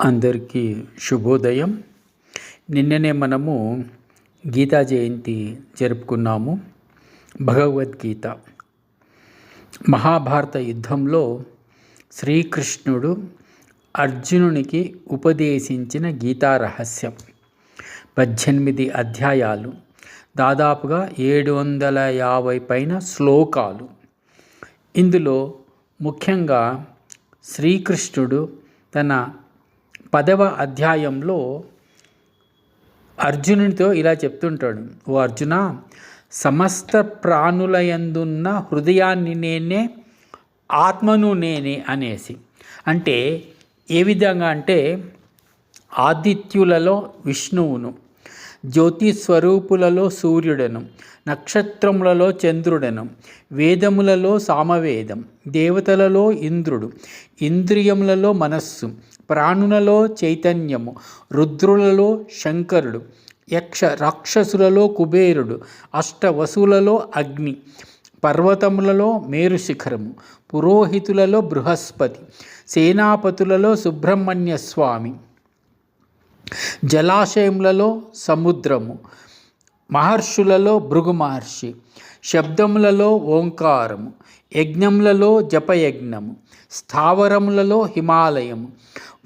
అందరికీ శుభోదయం. నిన్ననే మనము గీతా జయంతి జరుపుకున్నాము. భగవద్గీత. మహాభారత యుద్ధంలో శ్రీకృష్ణుడు అర్జునునికి ఉపదేశించిన గీతా రహస్యం. పద్దెనిమిది అధ్యాయాలు. దాదాపుగా ఏడు వందల యాభై పైన శ్లోకాలు. ఇందులో ముఖ్యంగా శ్రీకృష్ణుడు తన పదవ అధ్యాయంలో అర్జునునితో ఇలా చెప్తుంటాడు. ఓ అర్జున సమస్త ప్రాణులయందున్న హృదయాన్ని నేనే ఆత్మను నేనే అనేసి. అంటే ఏ విధంగా అంటే ఆదిత్యులలో విష్ణువును. జ్యోతి స్వరూపులలో సూర్యుడను నక్షత్రములలో చంద్రుడను వేదములలో సామవేదం దేవతలలో ఇంద్రుడు ఇంద్రియములలో మనస్సు ప్రాణులలో చైతన్యము రుద్రులలో శంకరుడు యక్ష రాక్షసులలో కుబేరుడు అష్టవసులలో అగ్ని పర్వతములలో మేరు శిఖరము పురోహితులలో బృహస్పతి సేనాపతులలో సుబ్రహ్మణ్య స్వామి. జలాశయములలో సముద్రము మహర్షులలో భృగు మహర్షి శబ్దములలో ఓంకారము యజ్ఞములలో జపయజ్ఞము స్థావరములలో హిమాలయము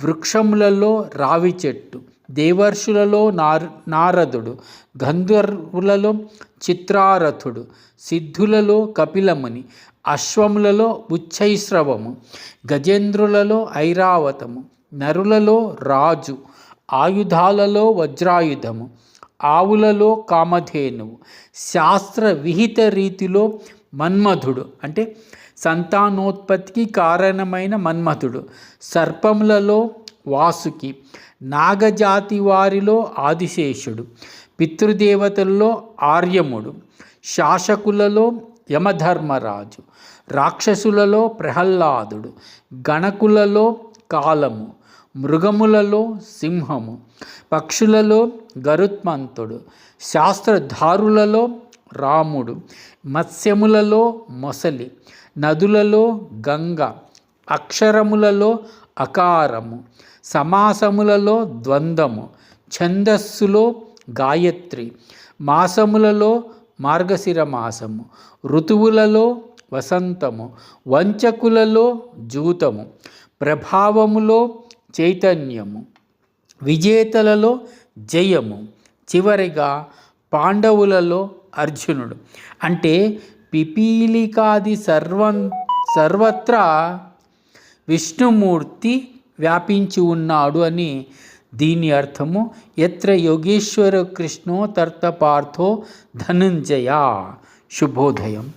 వృక్షములలో రావి చెట్టు దేవర్షులలో నార్ నారదుడు గంధర్వులలో చిత్రారథుడు సిద్ధులలో కపిలముని అశ్వములలో ఉచ్చైశ్రవము గజేంద్రులలో ఐరావతము నరులలో రాజు ఆయుధాలలో వజ్రాయుధము ఆవులలో కామధేనువు శాస్త్ర విహిత రీతిలో మన్మధుడు. అంటే సంతానోత్పత్తికి కారణమైన మన్మథుడు సర్పములలో వాసుకి నాగజాతి వారిలో ఆదిశేషుడు పితృదేవతల్లో ఆర్యముడు శాసకులలో యమధర్మరాజు రాక్షసులలో ప్రహ్లాదుడు గణకులలో కాలము మృగములలో సింహము పక్షులలో గరుత్మంతుడు శాస్త్రధారులలో రాముడు మత్స్యములలో మొసలి నదులలో గంగ అక్షరములలో అకారము సమాసములలో ద్వంద్వము ఛందస్సులో గాయత్రి మాసములలో మార్గశిర మాసము ఋతువులలో వసంతము వంచకులలో జూతము ప్రభావములో చైతన్యము విజేతలలో జయము చివరిగా పాండవులలో అర్జునుడు. అంటే పిపీలికాది సర్వం సర్వత్రా విష్ణుమూర్తి వ్యాపించి ఉన్నాడు అని దీని అర్థము. ఎత్ర యోగేశ్వర కృష్ణో తర్త పార్థో ధనంజయ. శుభోదయం.